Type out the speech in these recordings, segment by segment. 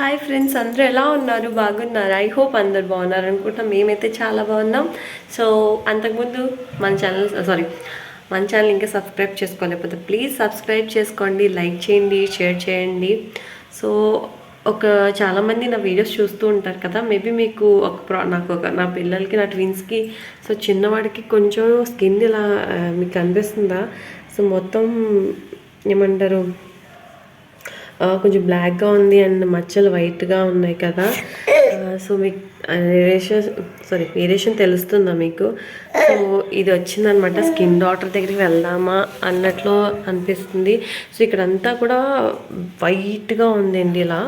Hi friends అందరూ ఎలా ఉన్నారు? బాగున్నారు? ఐ హోప్ అందరు బాగున్నారు అనుకుంటున్నాం. మేమైతే చాలా బాగున్నాం. సో అంతకుముందు మన ఛానల్ సారీ మన ఛానల్ ఇంకా సబ్స్క్రైబ్ చేసుకోలేకపోతే ప్లీజ్ సబ్స్క్రైబ్ చేసుకోండి లైక్ చేయండి షేర్ చేయండి. సో ఒక చాలామంది నా వీడియోస్ చూస్తూ ఉంటారు కదా. మేబీ మీకు ఒక ప్రా నాకు ఒక నా పిల్లలకి నా ట్విన్స్కి సో చిన్నవాడికి కొంచెం స్కిన్ ఇలా మీకు అనిపిస్తుందా సో మొత్తం ఏమంటారు? కొంచెం బ్లాక్గా ఉంది అండ్ మచ్చలు వైట్గా ఉన్నాయి కదా. సో మీకు వేరియేషన్ సారీ వేరియేషన్ తెలుస్తుందా మీకు? సో ఇది వచ్చిందనమాట స్కిన్ డాక్టర్ దగ్గరికి వెళ్దామా అన్నట్లు అనిపిస్తుంది. సో ఇక్కడంతా కూడా వైట్గా ఉందండి ఇలా.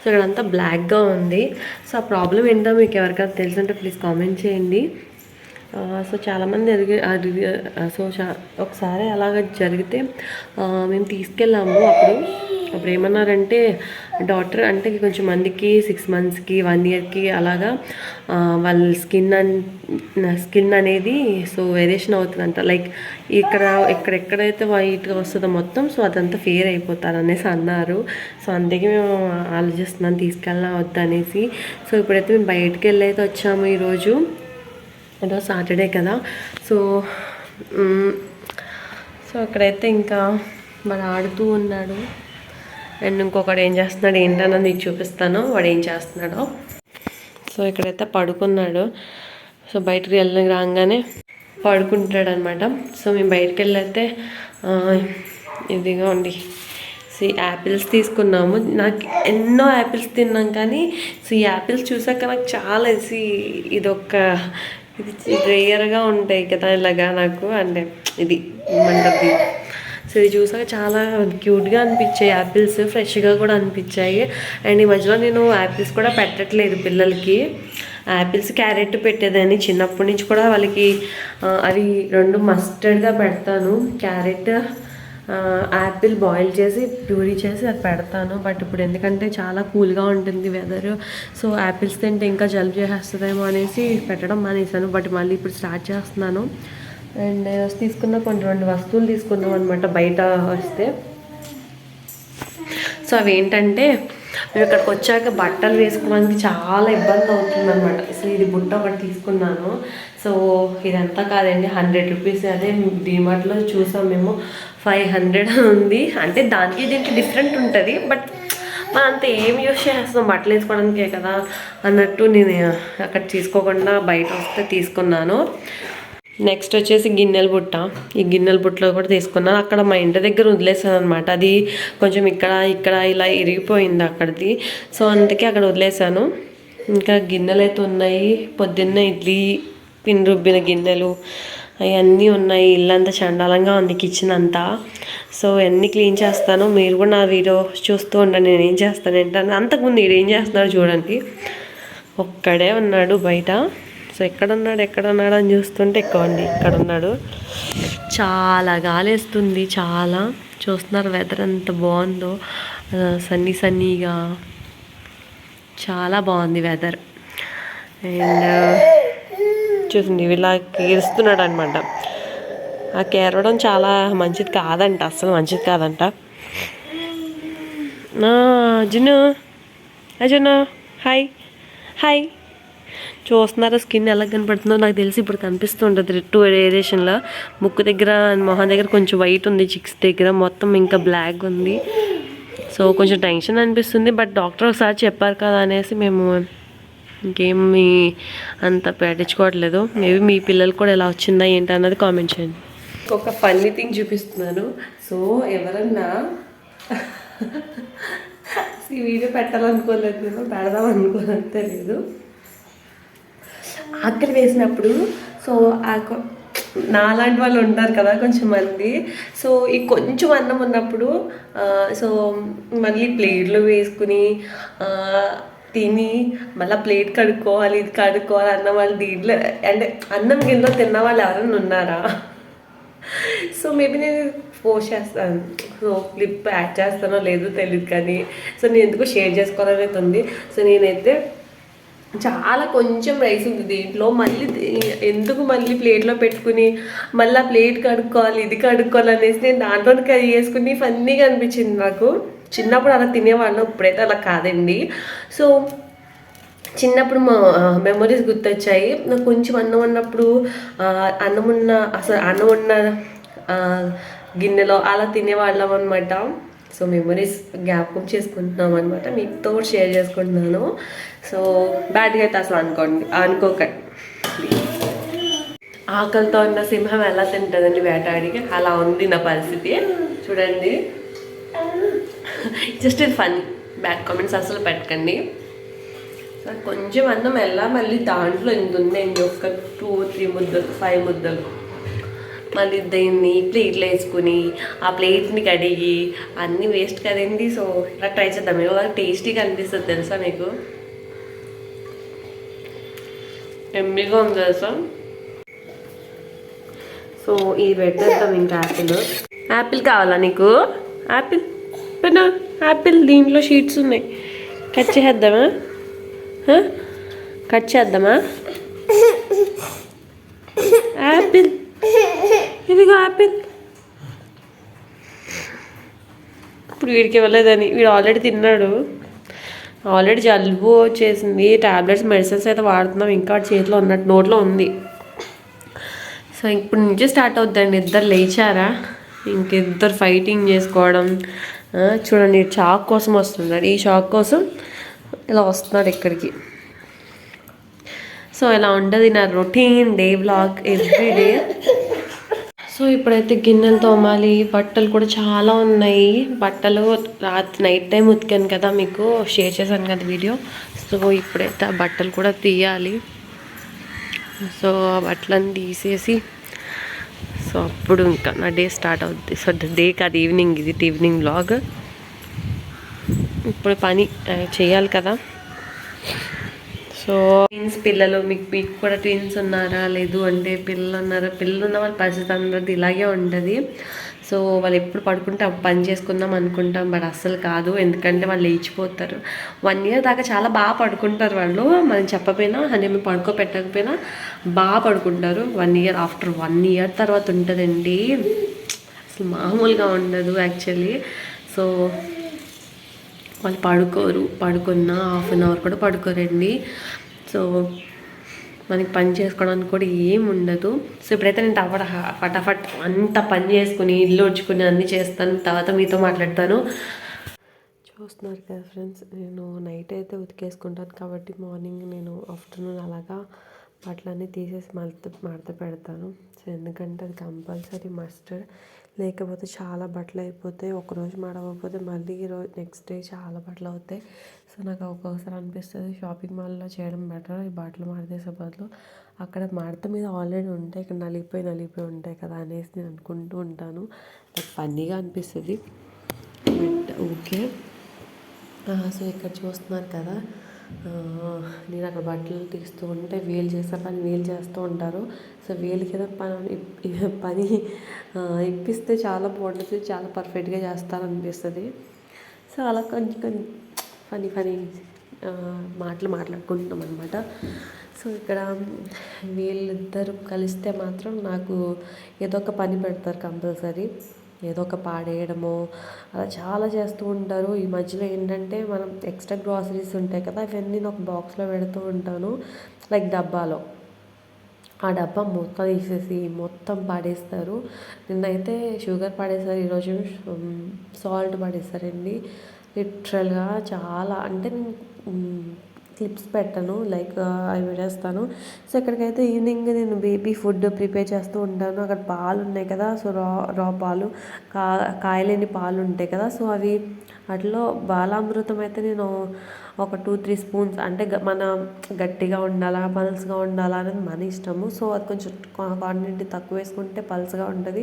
సో ఇక్కడంతా బ్లాక్గా ఉంది. సో ఆ ప్రాబ్లం ఏంటో మీకు ఎవరికైనా తెలుసుంటే ప్లీజ్ కామెంట్ చేయండి. సో చాలామంది అడిగి అడిగి సో చా ఒకసారి అలాగ జరిగితే మేము తీసుకెళ్ళాము అప్పుడు. అప్పుడు ఏమన్నారంటే డాక్టర్ అంటే కొంచెం మందికి సిక్స్ మంత్స్కి వన్ ఇయర్కి అలాగా వాళ్ళ స్కిన్ అన్ స్కిన్ అనేది సో వేరియేషన్ అవుతుందంట. లైక్ ఇక్కడ ఎక్కడెక్కడైతే వైట్గా వస్తుందో మొత్తం సో అదంతా ఫేర్ అయిపోతారు అనేసి అన్నారు. సో అందుకే మేము ఆలోచిస్తున్నాం తీసుకెళ్ళా వద్దనేసి సో ఇప్పుడైతే మేము బయటికి వెళ్ళి అయితే వచ్చాము ఈరోజు. ఏదో సాటర్డే కదా. సో సో అక్కడైతే ఇంకా వాడు ఆడుతూ ఉన్నాడు. అండ్ ఇంకొకడు ఏం చేస్తున్నాడు ఏంటన్నది మీకు చూపిస్తాను. వాడు ఏం చేస్తున్నాడో. సో ఇక్కడైతే పడుకున్నాడు. సో బయటకు వెళ్ళి రాగానే పడుకుంటాడు అనమాట సో మేము బయటకు వెళ్ళైతే ఇదిగా ఉండి సో యాపిల్స్ తీసుకున్నాము. నాకు ఎన్నో యాపిల్స్ తిన్నాం కానీ సో ఈ యాపిల్స్ చూసాక నాకు చాలా ఇది ఇదొక ఇది రేయర్గా ఉంటాయి కదా ఇలాగా నాకు అంటే ఇది ఏమంటుంది? సో ఇది చూసాక చాలా క్యూట్గా అనిపించాయి. యాపిల్స్ ఫ్రెష్గా కూడా అనిపించాయి. అండ్ ఈ మధ్యలో నేను యాపిల్స్ కూడా పెట్టట్లేదు పిల్లలకి. యాపిల్స్ క్యారెట్ పెట్టేదాన్ని చిన్నప్పటి నుంచి కూడా వాళ్ళకి అవి రెండు మస్టర్డ్గా పెడతాను. క్యారెట్ యాపిల్ బాయిల్ చేసి ప్యూరీ చేసి అది పెడతాను. బట్ ఇప్పుడు ఎందుకంటే చాలా కూల్గా ఉంటుంది వెదర్ సో యాపిల్స్ తింటే ఇంకా జలుబు చేసేస్తుందేమో అనేసి పెట్టడం మానేసాను బట్ మళ్ళీ ఇప్పుడు స్టార్ట్ చేస్తున్నాను. అండ్ తీసుకున్న కొన్ని రెండు వస్తువులు తీసుకున్నాం అనమాట బయట వస్తే. సో అవి ఏంటంటే మేము ఇక్కడికి వచ్చాక బట్టలు వేసుకోవడానికి చాలా ఇబ్బంది అవుతుంది అనమాట సో ఇది బుట్ట ఒకటి తీసుకున్నాను. సో ఇదంతా కాదండి హండ్రెడ్ రూపీస్. అదే డిమార్ట్లో చూసాం మేము ఫైవ్ హండ్రెడ్ ఉంది. అంటే దానికి దీనికి డిఫరెంట్ ఉంటుంది బట్ మనం అంత ఏం యూస్ చేస్తాం బట్టలు వేసుకోవడానికే కదా అన్నట్టు నేను అక్కడ తీసుకోకుండా బయట వస్తే తీసుకున్నాను. నెక్స్ట్ వచ్చేసి గిన్నెల బుట్ట. ఈ గిన్నెల బుట్టలో కూడా తీసుకున్నాను. అక్కడ మా ఇంటి దగ్గర వదిలేసాను అనమాట అది కొంచెం ఇక్కడ ఇక్కడ ఇలా ఇరిగిపోయింది అక్కడిది. సో అందుకే అక్కడ వదిలేసాను ఇంకా గిన్నెలు అయితే ఉన్నాయి పొద్దున్న ఇడ్లీ పిండి రుబ్బిన గిన్నెలు అవన్నీ ఉన్నాయి. ఇల్లంతా చండాలంగా ఉంది కిచెన్ అంతా. సో అన్నీ క్లీన్ చేస్తాను. మీరు కూడా నా వీడియో చూస్తూ ఉండండి. నేను ఏం చేస్తాను ఏంటని. అంతకుముందు ఈడు ఏం చేస్తున్నాడు చూడండి. ఒక్కడే ఉన్నాడు బయట. సో ఎక్కడ ఉన్నాడు ఎక్కడ ఉన్నాడు అని చూస్తుంటే ఎక్కువండి ఇక్కడ ఉన్నాడు చాలా గాలేస్తుంది. చాలా. చూస్తున్నారు వెదర్ ఎంత బాగుందో. సన్నీ సన్నీగా. చాలా బాగుంది వెదర్ అండ్ చూసింది ఇలా ఏడుస్తున్నాడు అనమాట ఆ కేరవడం చాలా మంచిది కాదంట అసలు మంచిది కాదంట. Arjun Arjun hi hi. చూస్తున్నారా స్కిన్ ఎలా కనపడుతుందో నాకు తెలిసి ఇప్పుడు కనిపిస్తుంటుంది టూ ఏరియేషన్లో ముక్కు దగ్గర మొహం దగ్గర కొంచెం వైట్ ఉంది చిక్స్ దగ్గర మొత్తం ఇంకా బ్లాక్ ఉంది. సో కొంచెం టెన్షన్ అనిపిస్తుంది బట్ డాక్టర్ ఒకసారి చెప్పారు కదా అనేసి మేము ఇంకేమి అంత పట్టించుకోవట్లేదు. మేబీ మీ పిల్లలు కూడా ఎలా వచ్చిందా ఏంటి అన్నది కామెంట్ చేయండి. ఒక ఫన్నీ థింగ్ చూపిస్తున్నాను. సో ఎవరన్నా ఈ వీడియో పెట్టాలనుకోలేదు నేను పెడదాం అనుకోలేదు తెలియదు ఆకలి వేసినప్పుడు సో ఆ నాలాంటి వాళ్ళు ఉంటారు కదా కొంచెం మంది సో ఈ కొంచెం అన్నం ఉన్నప్పుడు సో మళ్ళీ ప్లేట్లు వేసుకుని తిని మళ్ళీ ప్లేట్ కడుక్కోవాలి ఇది కడుక్కోవాలి అన్న వాళ్ళు దీంట్లో అంటే అన్నం గిన్నెలో తిన్న వాళ్ళు ఎవరైనా ఉన్నారా? సో మేబీ నేను పోస్ట్ చేస్తాను. సో క్లిప్ యాడ్ చేస్తానో లేదో తెలియదు కానీ సో నేను ఎందుకు షేర్ చేసుకోవాలనేది ఉంది. సో నేనైతే చాలా కొంచెం రైస్ ఉంది దీంట్లో. మళ్ళీ ఎందుకు మళ్ళీ ప్లేట్లో పెట్టుకుని మళ్ళీ ఆ ప్లేట్ కడుక్కోవాలి ఇది కడుక్కోవాలి అనేసి నేను దాంట్లో కర్రీ చేసుకుని ఫన్నీగా అనిపించింది నాకు. చిన్నప్పుడు అలా తినేవాళ్ళం ఇప్పుడైతే అలా కాదండి. సో చిన్నప్పుడు మా మెమరీస్ గుర్తొచ్చాయి. నాకు కొంచెం అన్నం ఉన్నప్పుడు అన్నం ఉన్న అసలు అన్నం ఉన్న గిన్నెలో అలా తినేవాళ్ళం అనమాట సో మెమరీస్ జ్ఞాపకం చేసుకుంటున్నాం అనమాట మీతో షేర్ చేసుకుంటున్నాను. సో బ్యాడ్గా అయితే అసలు అనుకోండి అనుకోకండి. ఆకలితో ఉన్న సింహం ఎలా తింటుందండి వేటాడికి? అలా ఉంది నా పరిస్థితి. చూడండి. జస్ట్ ఇది ఫన్ బ్యాడ్ కామెంట్స్ అసలు పెట్టకండి. కొంచెం అన్నం ఎలా మళ్ళీ దాంట్లో ఇంత ఉందండి ఒక టూ త్రీ ముద్దలు ఫైవ్ ముద్దలు. మళ్ళీ దీన్ని ప్లేట్లు వేసుకుని ఆ ప్లేట్ని కడిగి అన్నీ వేస్ట్ కదండి. సో ఇలా ట్రై చేద్దాం. ఏమో టేస్టీగా అనిపిస్తుంది తెలుసా మీకు? ఎమ్మిగా ఉంది తెలుసా? సో ఇది పెట్టేద్దాం ఇంకా యాపిల్. యాపిల్ కావాలా నీకు? యాపిల్ పెన్నా యాపిల్ దీంట్లో షీట్స్ ఉన్నాయి? కట్ చేద్దామా? కట్ చేద్దామా? యాపిల్ ఇదిగో యాపిల్ ఇప్పుడు వీడికి ఇవ్వలేదని వీడు ఆల్రెడీ తిన్నాడు. ఆల్రెడీ జలుబు వచ్చేసింది టాబ్లెట్స్ మెడిసిన్స్ అయితే వాడుతున్నాం. ఇంకా వాడి చేతిలో ఉన్నట్టు నోట్లో ఉంది. సో ఇప్పుడు నుంచే స్టార్ట్ అవుద్దండి. ఇద్దరు లేచారా? ఇంకిద్దరు ఫైటింగ్ చేసుకోవడం. చూడండి చాక్ కోసం వస్తున్నాడు. ఈ షాక్ కోసం ఇలా వస్తున్నాడు ఇక్కడికి. సో ఇలా ఉంటుంది నా routine day blog every day. So ఇప్పుడైతే గిన్నెలు తోమాలి. బట్టలు కూడా చాలా ఉన్నాయి. బట్టలు రాత్రి నైట్ టైం ఉతికాను కదా మీకు. షేర్ చేశాను కదా వీడియో. సో ఇప్పుడైతే ఆ బట్టలు కూడా తీయాలి. సో ఆ బట్టలను తీసేసి సో అప్పుడు ఇంకా నా డే స్టార్ట్ అవుద్ది. సో డే కాదు ఈవినింగ్ ఇది ఈవినింగ్ బ్లాగ్ ఇప్పుడు పని చేయాలి కదా. సో ట్విన్స్ పిల్లలు మీకు మీకు కూడా ట్విన్స్ ఉన్నారా లేదు అంటే పిల్లలు ఉన్నారా? పిల్లలు ఉన్న వాళ్ళ పరిస్థితి అందరిది ఇలాగే ఉంటుంది. సో వాళ్ళు ఎప్పుడు పడుకుంటే అప్పుడు పని చేసుకుందాం అనుకుంటాం. బట్ అస్సలు కాదు. ఎందుకంటే వాళ్ళు లేచిపోతారు. వన్ ఇయర్ దాకా చాలా బాగా పడుకుంటారు వాళ్ళు. మనం చెప్పపోయినా అంటే మేము పడుకోపెట్టకపోయినా బాగా పడుకుంటారు. One year after one year తర్వాత ఉంటుందండి. అసలు మామూలుగా ఉండదు యాక్చువల్లీ సో వాళ్ళు పడుకోరు. పడుకున్న హాఫ్ అన్ అవర్ కూడా పడుకోరండి. సో మనకి పని చేసుకోవడానికి కూడా ఏం ఉండదు. సో ఇప్పుడైతే నేను టవర్ ఫటాఫట్ అంత పని చేసుకుని ఇల్లు ఉడ్చుకుని అన్నీ చేస్తాను. తర్వాత మీతో మాట్లాడతాను. చూస్తున్నారు కదా ఫ్రెండ్స్ నేను నైట్ అయితే ఉతికేసుకుంటాను కాబట్టి మార్నింగ్ నేను ఆఫ్టర్నూన్ అలాగా బట్టలన్నీ తీసేసి మడత మడత పెడతాను. ఎందుకంటే అది కంపల్సరీ మస్టర్డ్ లేకపోతే చాలా బట్టలు అయిపోతాయి ఒకరోజు మడవకపోతే మళ్ళీ ఈరోజు నెక్స్ట్ డే చాలా బట్టలు అవుతాయి. సో నాకు ఒక్కొక్కసారి అనిపిస్తుంది షాపింగ్ మాల్లో చేయడం బెటర్ ఈ బట్టలు మడతేసే బదులు అక్కడ మడత మీద ఆల్రెడీ ఉంటాయి ఇక్కడ నలిగిపోయి నలిగిపోయి ఉంటాయి కదా అనేసి నేను అనుకుంటూ ఉంటాను. నాకు ఫన్నీగా అనిపిస్తుంది. బట్ ఓకే సో ఇక్కడ చూస్తున్నారు కదా. నేను అక్కడ బట్టలు తీస్తూ ఉంటే వీలు చేసే పని వీలు చేస్తూ ఉంటారు. సో వీళ్ళకి ఏదో పని పని ఇప్పిస్తే చాలా బాగుంటుంది చాలా పర్ఫెక్ట్గా చేస్తారనిపిస్తుంది. సో అలా కొంచెం కొంచెం ఫనీ ఫనీ మాటలు మాట్లాడుకుంటున్నాం అనమాట సో ఇక్కడ వీళ్ళిద్దరు కలిస్తే మాత్రం నాకు ఏదో ఒక పని పెడతారు కంపల్సరీ. ఏదో ఒక పాడేయడము అలా చాలా చేస్తూ ఉంటారు. ఈ మధ్యలో ఏంటంటే మనం ఎక్స్ట్రా గ్రాసరీస్ ఉంటాయి కదా అవన్నీ నేను ఒక బాక్స్లో పెడుతూ ఉంటాను. లైక్ డబ్బాలో. ఆ డబ్బా మొత్తం తీసేసి మొత్తం పడేస్తారు. నిన్నైతే షుగర్ పడేసారు ఈరోజు సాల్ట్ పాడేస్తారండి లిటరల్గా చాలా అంటే నేను క్లిప్స్ పెట్టను లైక్ అవి పెట్టేస్తాను సో ఇక్కడికైతే ఈవినింగ్ నేను బేబీ ఫుడ్ ప్రిపేర్ చేస్తూ ఉంటాను అక్కడ పాలు ఉన్నాయి కదా సో రా రా పాలు కా కాయలేని పాలు ఉంటాయి కదా సో అవి వాటిలో బాలామృతం అయితే నేను ఒక టూ త్రీ స్పూన్స్ అంటే మన గట్టిగా ఉండాలా పల్స్గా ఉండాలా అనేది మన ఇష్టము. సో అది కొంచెం క్వాంటిటీ తక్కువ వేసుకుంటే పల్స్గా ఉంటుంది.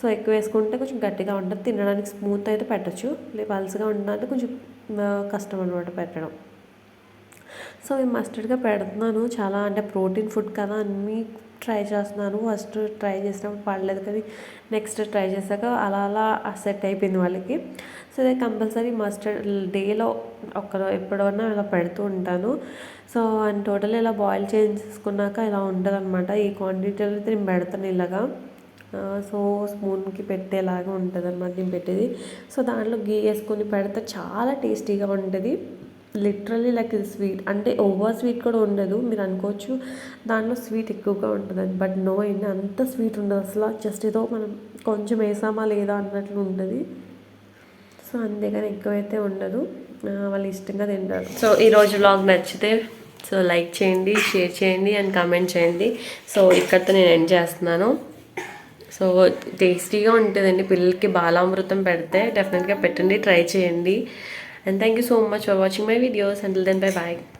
సో ఎక్కువ వేసుకుంటే కొంచెం గట్టిగా ఉంటుంది. తినడానికి స్మూత్ అయితే పెట్టచ్చు. లే పల్స్గా ఉండాలంటే కొంచెం కష్టం అనమాట పెట్టడం. సో ఈ మస్టర్డ్గా పెడుతున్నాను. చాలా అంటే ప్రోటీన్ ఫుడ్ కదా అన్నీ ట్రై చేస్తున్నాను. ఫస్ట్ ట్రై చేసినప్పుడు పడలేదు కానీ నెక్స్ట్ ట్రై చేశాక అలా అలా సెట్ అయిపోయింది వాళ్ళకి. సో ఇదే కంపల్సరీ మస్టర్డ్ డేలో ఒక ఎప్పుడైనా ఇలా పెడుతూ ఉంటాను. సో అండ్ టోటల్ ఇలా బాయిల్ చేసుకున్నాక ఇలా ఉంటుంది అనమాట ఈ క్వాంటిటీలో అయితే నేను పెడతాను ఇలాగా. సో స్పూన్కి పెట్టేలాగా ఉంటుంది అనమాట నేను పెట్టేది. సో దాంట్లో గీ వేసుకొని పెడితే చాలా టేస్టీగా ఉంటుంది. లిటరలీ లైక్ ఇది స్వీట్ అంటే ఓవర్ స్వీట్ కూడా ఉండదు. మీరు అనుకోవచ్చు దాంట్లో స్వీట్ ఎక్కువగా ఉంటుందండి బట్ నో అండి అంత స్వీట్ ఉండదు. అసలు జస్ట్ ఏదో మనం కొంచెం వేసామా లేదా అన్నట్లు ఉంటుంది సో అంతేగాని ఎక్కువైతే ఉండదు. వాళ్ళు ఇష్టంగా తింటారు. సో ఈరోజు వ్లాగ్ నచ్చితే సో లైక్ చేయండి షేర్ చేయండి అండ్ కామెంట్ చేయండి. సో ఇక్కడితో నేను ఎండ్ చేస్తున్నాను. సో టేస్టీగా ఉంటుందండి. పిల్లలకి బాలామృతం పెడితే డెఫినెట్గా పెట్టండి ట్రై చేయండి. and thank you so much for watching my videos. Until then bye bye